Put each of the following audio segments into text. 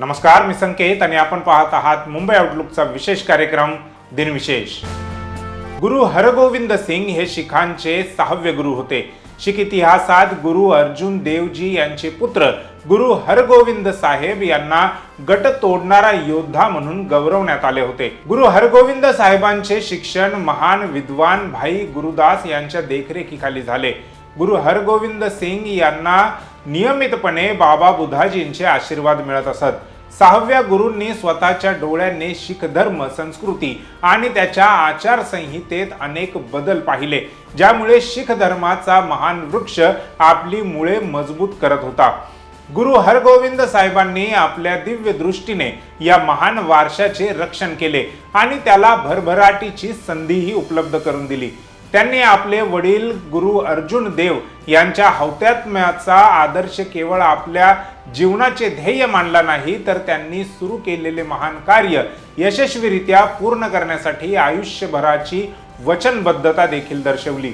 नमस्कार मी संकेत आणि आपण पाहत आहात मुंबई आउटलुकचा विशेष कार्यक्रम दिनविशेष. गुरु हरगोविंद सिंग हे शिखांचे सहाव्य गुरु होते. शीख इतिहासात गुरु अर्जुन देवजी यांचे पुत्र गुरु हरगोविंद साहेब यांना गट तोडणारा योद्धा म्हणून गौरवण्यात आले होते. गुरु हरगोविंद साहेबांचे शिक्षण महान विद्वान भाई गुरुदास यांच्या देखरेखीखाली झाले. गुरु हरगोविंद सिंग यांना नियमितपणे बाबा बुधाजींचे आशीर्वाद मिळत असत. सहाव्या गुरूंनी स्वतःच्या डोळ्यांनी शीख धर्म संस्कृती आणि त्याच्या आचारसंहितेत अनेक बदल पाहिले ज्यामुळे शीख धर्माचा महान वृक्ष आपली मुळे मजबूत करत होता. गुरु हरगोविंद साहेबांनी आपल्या दिव्य दृष्टीने या महान वारशाचे रक्षण केले आणि त्याला भरभराटीची संधीही उपलब्ध करून दिली. त्यांनी आपले वडील गुरु अर्जुन देव यांच्या हौत्यात्म्याचा आदर्श केवळ आपल्या जीवनाचे ध्येय मानला नाही तर त्यांनी सुरू केलेले महान कार्य यशस्वीरित्या पूर्ण करण्यासाठी आयुष्यभराची वचनबद्धता देखील दर्शवली.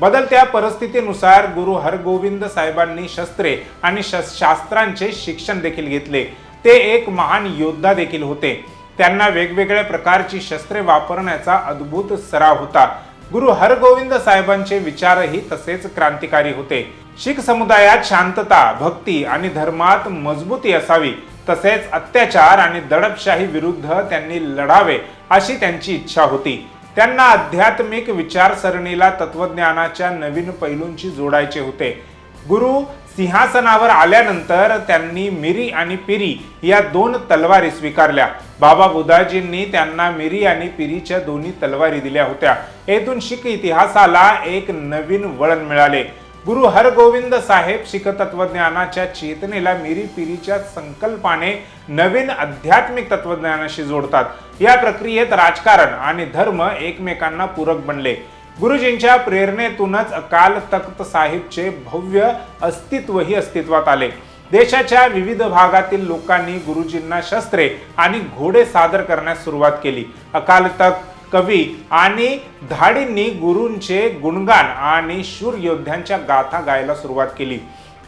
बदलत्या परिस्थितीनुसार गुरु हरगोविंद साहेबांनी शस्त्रे आणि शास्त्रांचे शिक्षण देखील घेतले. ते एक महान योद्धा देखील होते. त्यांना वेगवेगळ्या प्रकारची शस्त्रे वापरण्याचा अद्भुत सराव होता. गुरु हरगोविंद साहेबांचे विचारही तसेच क्रांतिकारी होते. शीख समुदायात शांतता भक्ती आणि धर्मात मजबूती असावी. तसेच अत्याचार आणि दडपशाही विरुद्ध त्यांनी लढावे अशी त्यांची इच्छा होती. त्यांना आध्यात्मिक विचारसरणीला तत्वज्ञानाच्या नवीन पैलूंची जोडायचे होते. गुरु सिंहासनावर आल्यानंतर त्यांनी मिरी आणि पिरी या दोन तलवारी स्वीकारल्या. बाबा बुधाजींनी त्यांना मिरी आणि पिरीच्या दोन्ही तलवारी दिल्या होत्या. येथून शीख इतिहासाला एक नवीन वळण मिळाले. गुरु हरगोविंद साहेब शीख तत्वज्ञानाच्या चेतनेला मिरी पिरीच्या संकल्पाने नवीन आध्यात्मिक तत्वज्ञानाशी जोडतात. या प्रक्रियेत राजकारण आणि धर्म एकमेकांना पूरक बनले. गुरुजींच्या प्रेरणेतूनच अकाल तख्त साहिबचे भव्य अस्तित्वही अस्तित्वात आले. देशाच्या विविध भागातील लोकांनी गुरुजींना शस्त्रे आणि घोडे सादर करण्यास सुरुवात केली. अकाल तख्त कवी आणि धाडींनी गुरूंचे गुणगान आणि शूर योद्ध्यांच्या गाथा गायला सुरुवात केली.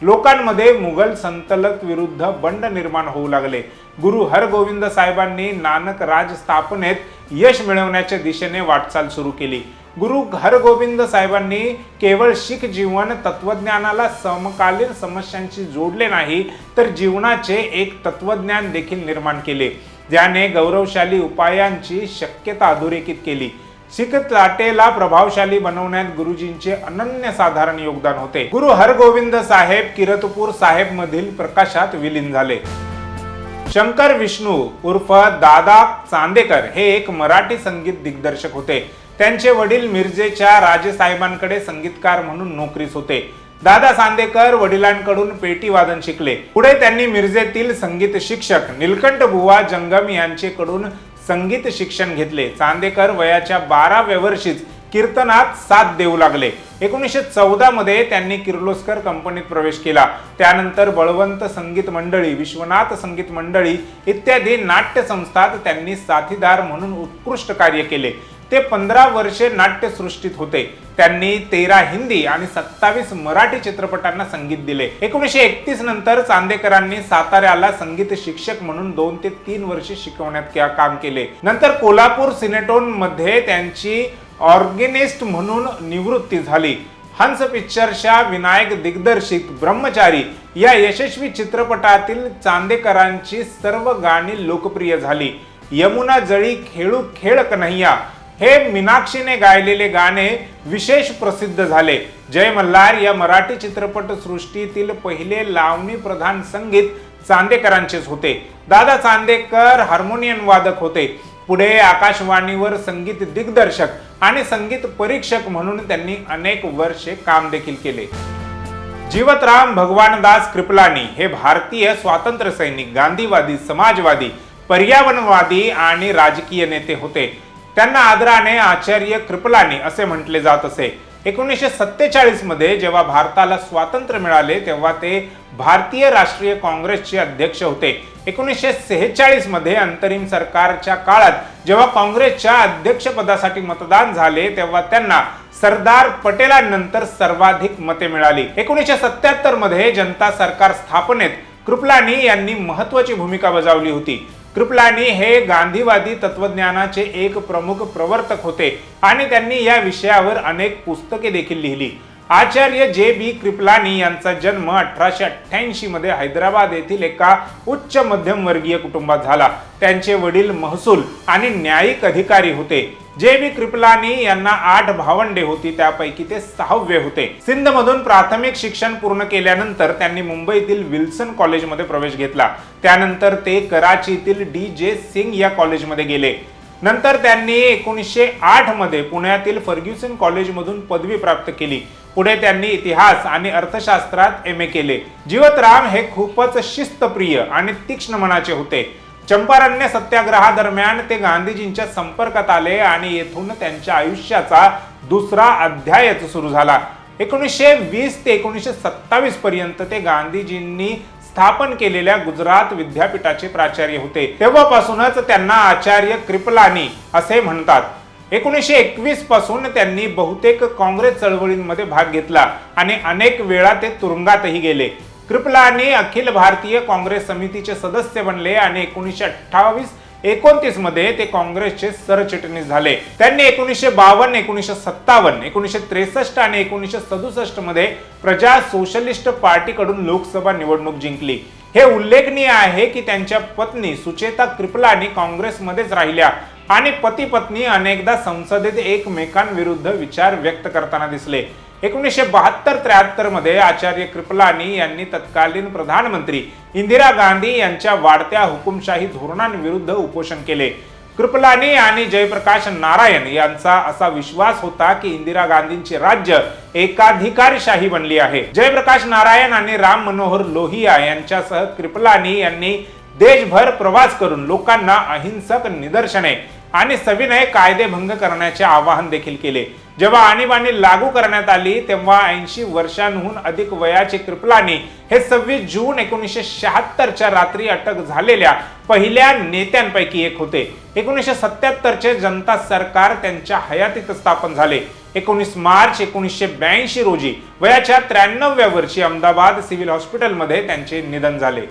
लोकांमध्ये मुघल संतलक विरुद्ध बंड निर्माण होऊ लागले. गुरु हरगोविंद साहेबांनी नानक राज स्थापनेत यश मिळवण्याच्या दिशेने वाटचाल सुरू केली. गुरु हरगोविंद साहेबांनी केवळ शीख जीवन तत्वज्ञानाला समकालीन समस्यांशी जोडले नाही तर जीवनाचे एक तत्वज्ञान देखील निर्माण केले. ज्याने गौरवशाली उपायांची शक्यता अधोरेखित केली. शीख लाटेला प्रभावशाली बनवण्यात गुरुजींचे अनन्यसाधारण योगदान होते. गुरु हरगोविंद साहेब किरतपूर साहेब मधील प्रकाशात विलीन झाले. शंकर विष्णू उर्फ दादा चांदेकर हे एक मराठी संगीत दिग्दर्शक होते. त्यांचे वडील मिरजेच्या राजेसाहेबांकडे संगीतकार म्हणून नोकरीस होते. दादा चांदेकर वडिलांकडून पेटी वादन शिकले. पुढे त्यांनी मिरजेतील संगीत शिक्षक निलकंठ बुवा जंगम यांचेकडून संगीत शिक्षण घेतले. चांदेकर वयाच्या बाराव्या वर्षीच कीर्तनात साथ देऊ लागले. एकोणीसशे चौदा मध्ये त्यांनी किर्लोस्कर कंपनीत प्रवेश केला. त्यानंतर बळवंत संगीत मंडळी विश्वनाथ संगीत मंडळी इत्यादी नाट्य संस्थात त्यांनी साथीदार म्हणून उत्कृष्ट कार्य केले. ते पंधरा वर्षे नाट्यसृष्टीत होते. त्यांनी तेरा हिंदी आणि सत्तावीस मराठी चित्रपटांना संगीत दिले. एकोणीसशे एकतीस नंतर चांदेकरांनी साताऱ्याला संगीत शिक्षक म्हणून दोन ते तीन वर्षे शिकवण्यात काम केले. नंतर कोल्हापूर सिनेटोनमध्ये त्यांची ऑर्गेनिस्ट म्हणून निवृत्ती झाली. हंस पिक्चरच्या विनायक दिग्दर्शित ब्रह्मचारी या यशस्वी चित्रपटातील चांदेकरांची सर्व गाणी लोकप्रिय झाली. यमुना जळी खेळू खेळ कन्हैया हे मीनाक्षीने गायलेले गाणे विशेष प्रसिद्ध झाले. जय मल्हार या मराठी चित्रपट सृष्टीतील पहिले लावणी प्रधान संगीत चांदेकरांचेच होते. दादा चांदेकर हार्मोनियम वादक होते. पुढे आकाशवाणीवर संगीत दिग्दर्शक आणि संगीत परीक्षक म्हणून त्यांनी अनेक वर्षे काम देखील केले. जीवतराम भगवानदास कृपलानी हे भारतीय स्वातंत्र्य सैनिक गांधीवादी समाजवादी पर्यावरणवादी आणि राजकीय नेते होते. त्यांना आदराने आचार्य कृपलानी असे म्हटले जात असे. एकोणीसशे सत्तेचाळीसमध्ये जेव्हा भारताला स्वातंत्र्य मिळाले तेव्हा ते भारतीय राष्ट्रीय काँग्रेसचे अध्यक्ष होते. एकोणीसशे सेहेचाळीसमध्ये अंतरिम सरकारच्या काळात जेव्हा काँग्रेसच्या अध्यक्षपदासाठी मतदान झाले तेव्हा त्यांना सरदार पटेलांनंतर सर्वाधिक मते मिळाली. एकोणीसशे सत्याहत्तरमध्ये जनता सरकार स्थापनेत कृपलानी यांनी महत्वाची भूमिका बजावली होती. कृपलानी हे गांधीवादी तत्वज्ञानाचे एक प्रमुख प्रवर्तक होते आणि त्यांनी या विषयावर अनेक पुस्तके देखील लिहिली. आचार्य जे बी कृपलानी यांचा जन्म अठराशे अठ्ठ्याऐंशी मध्ये हैदराबाद येथील एका उच्च मध्यमवर्गीय कुटुंबात झाला. त्यांचे वडील महसूल आणि न्यायिक अधिकारी होते. जे बी कृपलानी यांना आठ भावंडे होती त्यापैकी ते सहावे होते. सिंध मधून प्राथमिक शिक्षण पूर्ण केल्यानंतर त्यांनी मुंबईतील विल्सन कॉलेजमध्ये प्रवेश घेतला. त्यानंतर ते कराचीतील डी जे सिंग या कॉलेजमध्ये गेले. नंतर त्यांनी एकोणीसशे आठमध्ये पुण्यातील फर्ग्युसन कॉलेजमधून पदवी प्राप्त केली. पुढे त्यांनी इतिहास आणि अर्थशास्त्रात एम ए केले. जीवतराम हे खूपच शिस्तप्रिय आणि तीक्ष्ण मनाचे होते. चंपारण्य सत्याग्रहादरम्यान ते गांधीजींच्या संपर्कात आले आणि येथून त्यांच्या आयुष्याचा दुसरा अध्यायच सुरू झाला. एकोणीसशे वीस ते एकोणीसशे सत्तावीस पर्यंत ते गांधीजींनी स्थापन केलेल्या गुजरात विद्यापीठाचे प्राचार्य होते. तेव्हापासूनच त्यांना आचार्य कृपलानी असे म्हणतात. एकोणीसशे एकवीसपासून त्यांनी बहुतेक काँग्रेस चळवळींमध्ये भाग घेतला आणि अनेक वेळा ते तुरुंगातही गेले. कृपलानी अखिल भारतीय काँग्रेस समितीचे सदस्य बनले आणि एकोणीसशे अठ्ठावीस एकोणतीसमध्ये ते काँग्रेसचे सरचिटणीस झाले. त्यांनी एकोणीसशे बावन्न एकोणीसशे सत्तावन्न एकोणीसशे त्रेसष्ट आणि एकोणीसशे सदुसष्टमध्ये प्रजा सोशलिस्ट पार्टीकडून लोकसभा निवडणूक जिंकली. हे उल्लेखनीय आहे की त्यांच्या पत्नी सुचेता कृपलानी काँग्रेसमध्येच राहिल्या आणि पती पत्नी अनेकदा संसदेत एकमेकांविरुद्ध विचार व्यक्त करताना दिसले. एकोणीसशे बहात्तर त्र्याहत्तरमध्ये आचार्य कृपलानी यांनी तत्कालीन प्रधानमंत्री इंदिरा गांधी यांच्या वाढत्या हुकुमशाही धोरणांविरुद्ध उपोषण केले. कृपलानी आणि जयप्रकाश नारायण यांचा असा विश्वास होता की इंदिरा गांधींचे राज्य एकाधिकारशाही बनली आहे. जयप्रकाश नारायण आणि राम मनोहर लोहिया यांच्यासह कृपलानी यांनी देशभर प्रवास करून लोकांना अहिंसक निदर्शने आणि सविनय कायदेभंग करण्याचे आवाहन देखील केले. जेव्हा आणीबाणी लागू करण्यात आली तेव्हा ऐंशी वर्षांहून अधिक वयाचे कृपलानी हे सव्वीस जून एकोणीसशे शहात्तरच्या रात्री अटक झालेल्या पहिल्या नेत्यांपैकी एक होते. एकोणीसशे सत्याहत्तरचे जनता सरकार त्यांच्या हयातीत स्थापन झाले. एकोणीस मार्च एकोणीसशे ब्याऐंशी रोजी वयाच्या त्र्याण्णव्या वर्षी अहमदाबाद सिव्हिल हॉस्पिटलमध्ये त्यांचे निधन झाले.